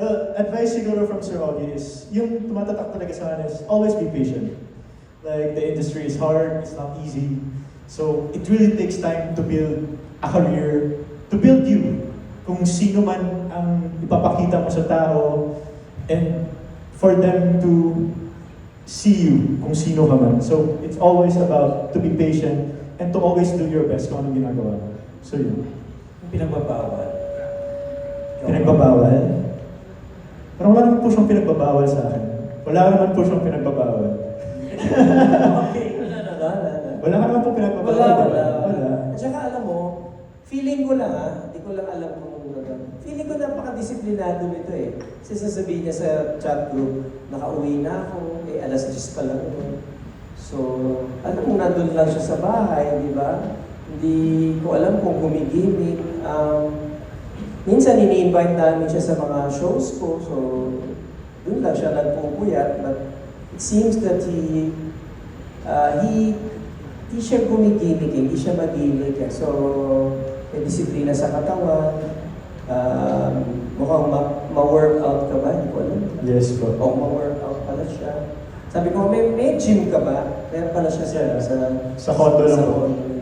Well, advice siguro from Sir Augie is, yung tumatatak talaga sa akin is, always be patient. Like, the industry is hard, it's not easy. So, it really takes time to build a career, to build you. Kung sino man ang ipapakita mo sa tao, and for them to see you kung sino ka man. So, it's always about to be patient and to always do your best kung anong ginagawa mo. So, yun. Pinagbabawal. Pinagbabawal? Parang wala naman po siyang pinagbabawal sa akin. Wala naman po siyang pinagbabawal. okay. Wala na, wala na. Wala ka naman po pinagbabawal. Wala, di ba? wala. Wala. At saka alam mo, feeling ko lang ha, hindi ko lang alam kung ano. Feeling ko napaka-disiplinado nito eh. Kasi sasabihin niya sa chat group, nakauwi na ako, eh alas 10 pa lang ako. So, alam mo, nandun lang siya sa bahay, di ba? Hindi ko alam kung gumigimik. Minsan, ini-invite namin siya sa mga shows ko, so dun lang siya nagpupuyat. But it seems that he, uh, he hindi siya gumigimik, hindi siya magimik. eh. So, may disiplina sa katawan. Um, mukhang ma- ma-workout ka ba? Hindi ko alam. Yes po. O ma-workout pala siya. Sabi ko, may, may gym ka ba? Meron pala siya sa... Sa Sa condo lang Sa po. condo.